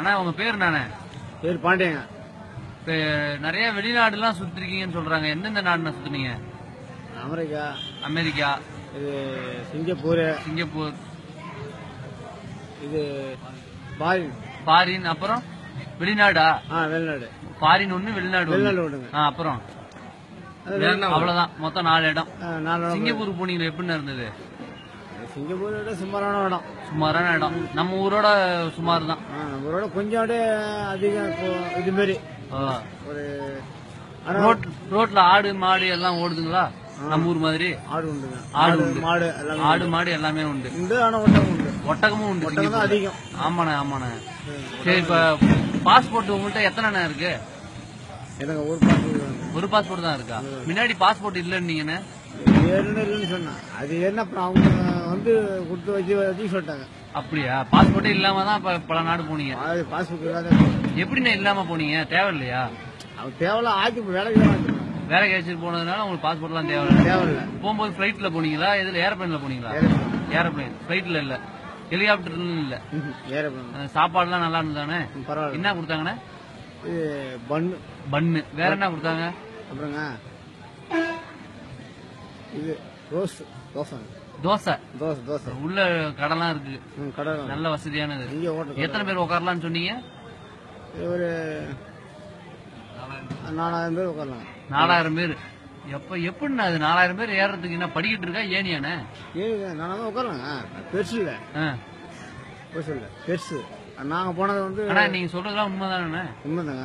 ஆனா உங்க பேர் நானே பேர் பாண்டியங்க. இப்ப நிறைய வெளிநாடுலாம் சுத்திருக்கீங்கன்னு சொல்றாங்க. எந்தெந்த நாடுனா சுத்துனீங்க? அமெரிக்கா. அமெரிக்கா. இது சிங்கப்பூர். சிங்கப்பூர். இது பாரின். ஃபாரின் அப்புறம் வெளிநாடா? வெளிநாடு. ஃபாரின் ஒண்ணு வெளிநாடு. வெளிநாடு ஆ, அப்புறம்? அவ்வளவுதான். மொத்தம் நாலு இடம். நாலு இடம். சிங்கப்பூர் போனீங்களா எப்படின்னு இருந்தது? சிங்கப்பூர் விட சுமாரான இடம். சுமாரான இடம். நம்ம ஊரோட சுமார் தான் ஆ, நம்மளோட கொஞ்சம் அப்படியே அதிகம் இப்போ இது மாதிரி ஒரு ஆனா ரோட் ரோட்ல ஆடு மாடு எல்லாம் ஓடுதுங்களா? நம்ம ஊர் மாதிரி? ஆடு உண்டுங்க ஆடு உண்டு. மாடு எல்லாமே ஆடு மாடு எல்லாமே உண்டு. உண்டு ஆனா ஒட்டகம் உண்டு. ஒட்டகமும் உண்டு. ஒட்டகம் தான் அதிகம். ஆமாண்ணே ஆமாண்ணே. சரி இப்ப பாஸ்போர்ட் உங்கள்கிட்ட எத்தனை இருக்கு? எனக்கு ஒரு பாட்டு ஒரு பாஸ்போர்ட் தான் இருக்கா? முன்னாடி பாஸ்போர்ட் இல்லைன்னீங்கண்ணே. சொன்னேன். அது என்ன அவங்க வந்து கொடுத்து வச்சு வச்சு சொல்லிட்டாங்க. அப்படியா? பாஸ்போர்ட்டே இல்லாம தான் பல நாடு போனீங்க. அது பாஸ்புக் இல்லாத எப்படிண்ணே இல்லாம போனீங்க? தேவையில்லையா? அவங்க தேவையில்ல ஆக்கி வேலைக்கு தான் ஆக்கி வேலை கிடைச்சிட்டு போனதுனால உங்களுக்கு பாஸ்போர்ட்லாம் தேவையில்லை. தேவையில்ல. போகும்போது ஃபிளைட்ல போனீங்களா? இதுல ஏரோப்ளேன்ல போனீங்களா? ஏரோப்ளேன் ஃபிளைட்ல இல்ல. ஹெலிகாப்டர்ல இல்ல. அஹ் சாப்பாடுலாம் நல்லா இருந்ததானே? பரவாயில்ல. என்ன கொடுத்தாங்கண்ணே? பண்ணு பன்னு வேற என்ன கொடுத்தாங்க? அப்புறங்க? இது ரோஸ் தோசை. தோசை? தோசை தோசை. உள்ள கடலாம் இருக்கு. கடை நல்ல வசதியானது. இங்கே எத்தனை பேர் உட்காரலாம்னு சொன்னீங்க? ஒரு நாலாயிரம் பேர் உட்காரலாம் நாலாயிரம் பேர். எப்ப எப்படிண்ணா அது நாலாயிரம் பேர் ஏறதுக்கு என்ன படிக்கிட்டு இருக்கா? ஏனியாண்ணே ஏழுங்க நாலாயிரம் உட்காரலாங்க பெருசு இல்லை. பெருசு இல்லை. பெருசு. நாங்கள் போனது வந்து அண்ணா நீங்க சொல்றதுலாம் உண்மைதானே உண்மைதாங்க.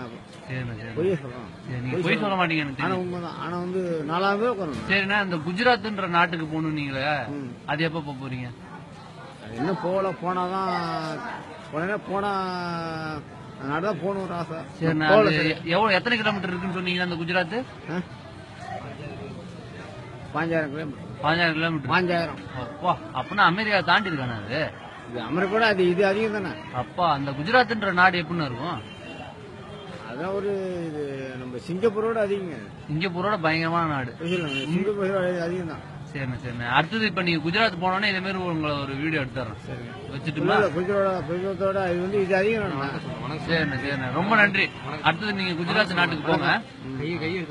சொல்கிறோம் சரி, நீங்க பொய் சொல்ல மாட்டீங்க தெரியும். உண்மைதான். ஆனால் வந்து பேர் உட்காரணும் சரிண்ணா இந்த குஜராத்ன்ற நாட்டுக்கு போகணும் நீங்களே. அது எப்ப போறீங்க? இன்னும் போகல போனாதான் உடனே போனா நாடு தான் போகணும் ஒரு ஆசை. சரிண்ணா எவ்வளவு எத்தனை கிலோமீட்டர் இருக்குன்னு சொன்னீங்க அந்த குஜராத்? பாஞ்சாயிரம் கிலோமீட்டர். பதினாயிரம் கிலோமீட்டர். பாஞ்சாயிரம். அப்பா அப்படின்னா அமெரிக்கா தாண்டி இருக்கானே அது? இது அமெரிக்கோட அது இது அதிகம் தானே? அப்பா அந்த குஜராத்ன்ற நாடு எப்படின்னு இருக்கும்? அதான் ஒரு இது நம்ம சிங்கப்பூரோட அதிகங்க. சிங்கப்பூரோட பயங்கரமான நாடு. சிங்கப்பூரோட அதிகம் தான். சரிண்ணா சரிண்ணா. அடுத்தது இப்ப நீங்க குஜராத் போனோன்னே இதே மாதிரி உங்களை ஒரு வீடியோ எடுத்துறேன். வச்சுட்டுமா? இல்லை குஜரோட குஜராத்தோட இது வந்து இது அதிகம் சரிண்ணா சரிண்ணா. ரொம்ப நன்றி. அடுத்தது நீங்க குஜராத் நாட்டுக்கு போங்க. கையை கையை